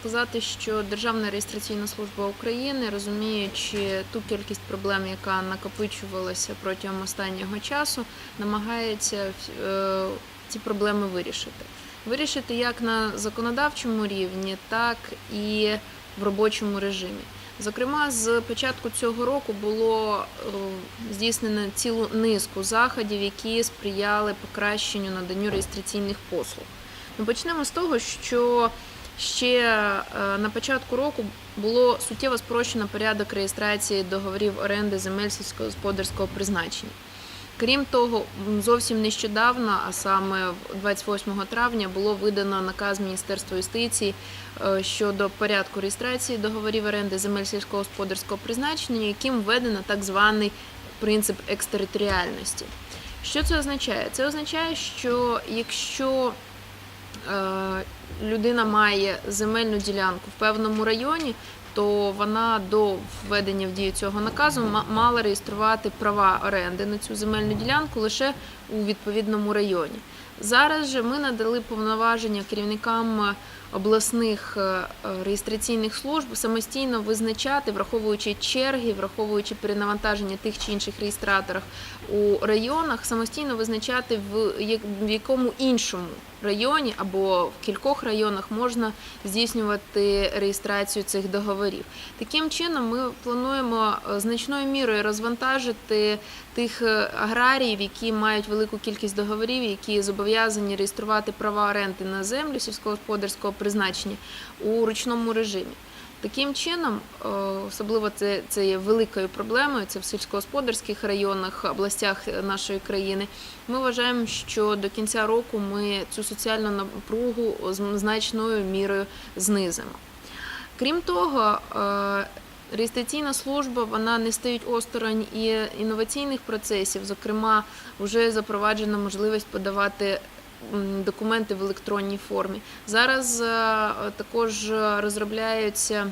сказати, що Державна реєстраційна служба України, розуміючи ту кількість проблем, яка накопичувалася протягом останнього часу, намагається е, ці проблеми вирішити. Вирішити як на законодавчому рівні, так і в робочому режимі. Зокрема, з початку цього року було е, здійснено цілу низку заходів, які сприяли покращенню наданню реєстраційних послуг. Ми почнемо з того, що ще е, на початку року було суттєво спрощено порядок реєстрації договорів оренди земель сільськогосподарського призначення. Крім того, зовсім нещодавно, а саме 28 травня, було видано наказ Міністерства юстиції е, щодо порядку реєстрації договорів оренди земель сільськогосподарського призначення, яким введено так званий принцип екстериторіальності. Що це означає? Це означає, що якщо людина має земельну ділянку в певному районі, то вона до введення в дію цього наказу мала реєструвати права оренди на цю земельну ділянку лише у відповідному районі. Зараз же ми надали повноваження керівникам обласних е, реєстраційних служб самостійно визначати, враховуючи черги, враховуючи перенавантаження тих чи інших реєстраторах у районах, самостійно визначати в якому іншому районі або в кількох районах можна здійснювати реєстрацію цих договорів. Таким чином, ми плануємо е, значною мірою розвантажити тих е, аграріїв, які мають велику кількість договорів, які зобов'язані реєструвати права оренди на землю сільськогосподарського призначення у ручному режимі. Таким чином, е, особливо це, це є великою проблемою, це в сільськогосподарських районах, областях нашої країни. Ми вважаємо, що до кінця року ми цю соціальну напругу значною мірою знизимо. Крім того, е, реєстраційна служба вона не стоїть осторонь і інноваційних процесів. Зокрема, вже запроваджена можливість подавати документи в електронній формі. Зараз е, також розробляються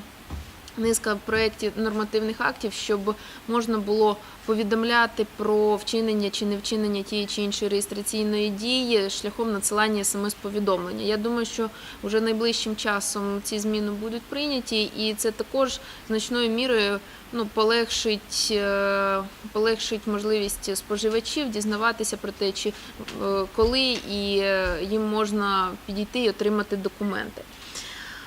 низка проєктів нормативних актів, щоб можна було повідомляти про вчинення чи не вчинення тієї чи іншої реєстраційної дії шляхом надсилання смс-повідомлення. Я думаю, що вже найближчим часом ці зміни будуть прийняті, і це також значною мірою ну, полегшить, е, полегшить можливість споживачів дізнаватися про те, чи е, коли і е, їм можна підійти і отримати документи.